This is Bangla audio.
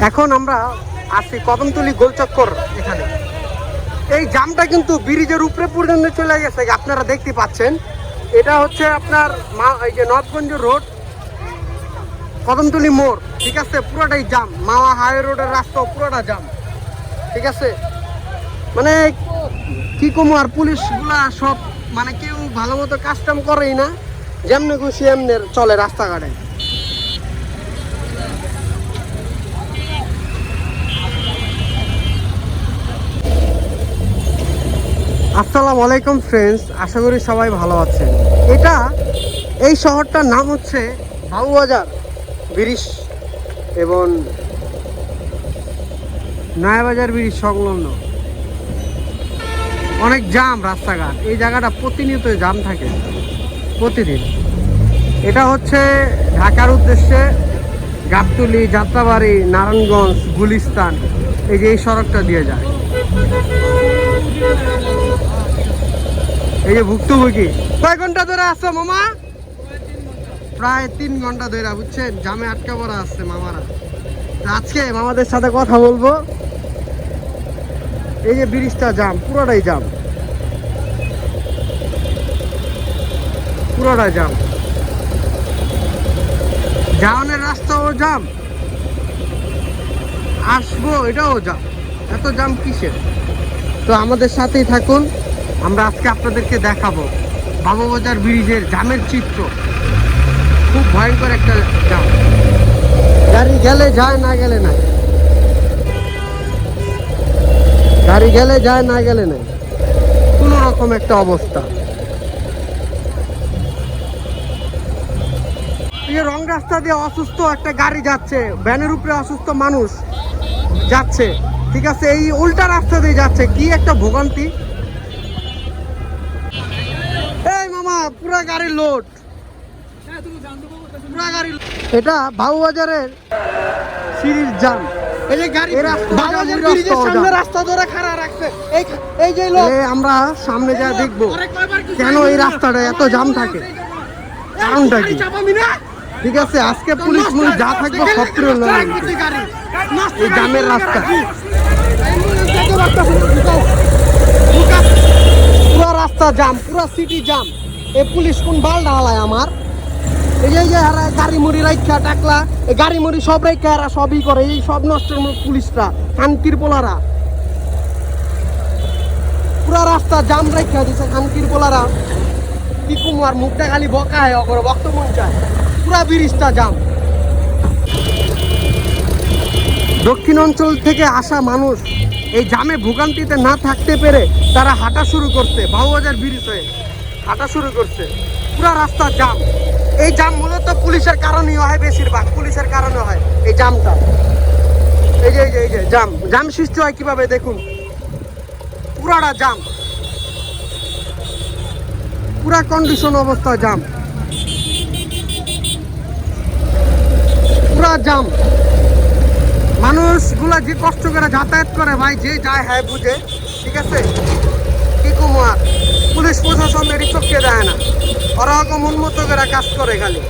এখন আমরা আছি কদমতলি গোলচক্কর এখানে। এই জামটা কিন্তু ব্রিজের উপরে পর্যন্ত চলে গেছে আপনারা দেখতে পাচ্ছেন। এটা হচ্ছে আপনার মা- এই যে নবগঞ্জ রোড, কদমতলি মোড়, ঠিক আছে? পুরোটাই জাম, মাওয়া হাই রোডের রাস্তা পুরোটা জাম, ঠিক আছে? মানে কি কমু আর পুলিশগুলা সব মানে কেউ ভালো মতো কাস্টম করেই না, যেমনি খুশি এমনি চলে রাস্তাঘাটে। আসসালামু আলাইকুম ফ্রেন্ডস আশা করি সবাই ভালো আছেন। এটা এই শহরটার নাম হচ্ছে বাবুবাজার ব্রিজ এবং নয়াবাজার ব্রিজ সংলগ্ন। অনেক জাম রাস্তাঘাট। এই জায়গাটা প্রতিনিয়ত জাম থাকে, প্রতিদিন। এটা হচ্ছে ঢাকার উদ্দেশ্যে গাবতলি, যাত্রাবাড়ি, নারায়ণগঞ্জ, গুলিস্তান। এই যে এই সড়কটা দিয়ে যায়। এই যে ভুক্তভোগী। কয় ঘণ্টা ধরে আসছো মামা? প্রায় তিন ঘণ্টা ধরে, বুঝছেন? জামে আটকা পড়া আসছে মামারা। আজকে মামাদের সাথে কথা বলব। এই যে ব্রিজটা জাম, পুরোটাই জাম। পুরোটাই জাম। যাওয়ানের রাস্তাও জাম। আসব, এটাও জাম। এত জাম কিসের? তো আমাদের সাথেই থাকুন। আমরা আজকে আপনাদেরকে দেখাবো বাবুবাজার ব্রিজের জামের চিত্র। খুব ভয়ঙ্কর একটা জাম। গাড়ি গেলে যায়, না গেলে না গাড়ি গেলে যায়, না গেলে না কোনো রকম একটা অবস্থা। রং রাস্তা দিয়ে অসুস্থ একটা গাড়ি যাচ্ছে, ভ্যানের উপরে অসুস্থ মানুষ যাচ্ছে, ঠিক আছে? এই উল্টা রাস্তা দিয়ে যাচ্ছে, কি একটা ভোগান্তি। মামা পুরা গাড়ি লোড পুরা গাড়ি এটা বাবুবাজারের সিরিজ জাম। এই যে গাড়ি এই রাস্তা- ব্রিজের সামনে ধরে খাড়া রাখছে। এই এই যে লোক আমরা সামনে যা দেখব। কেন এই রাস্তাটা এত জাম থাকে? কারণটা কি? না ঠিক আছে আজকে পুলিশ মুলিশ যা থাকবে সব করে এই জামের রাস্তা। পুরো রাস্তা জাম পুরো সিটি জাম। এই পুলিশ কোন বাল ঢালায় আমার? এই যে যে হারা গাড়ি মুড়ি রাখা টাকলা, এই গাড়ি মুড়ি সব রেখা এরা সবই করে, এই সব নষ্ট পুলিশরা কান্তির পোলারা। পুরো রাস্তা জাম রেখা দিছে কান্তির পোলারা। কি কুমার মুখটা খালি বকা হয় অগর, বক্ত মন চায়। পুরা ব্রিজটা জাম। দক্ষিণ অঞ্চল থেকে আসা মানুষ এই জামে ভোগান্তিতে না থাকতে পেরে তারা হাঁটা শুরু করছে বাবুবাজার ব্রিজ হয়ে হাঁটা শুরু করছে। পুরা রাস্তা জাম। এই জাম মূলত পুলিশের কারণেই হয় বেশিরভাগ। পুলিশের কারণে হয় এই জামটা। এই যে এই যে এই যে, জাম। জাম সৃষ্টি হয় কীভাবে দেখুন? পুরাটা জাম। পুরা কন্ডিশন অবস্থা জাম। পুরা জাম। মানুষগুলা যে কষ্ট করে যাতায়াত করে ভাই, যে যায় হ্যাঁ বুঝে, ঠিক আছে কি কুমার পুলিশ প্রশাসন এটি চোখে দেয় না ওরা ওকে উন্মত করে কাজ করে খালি।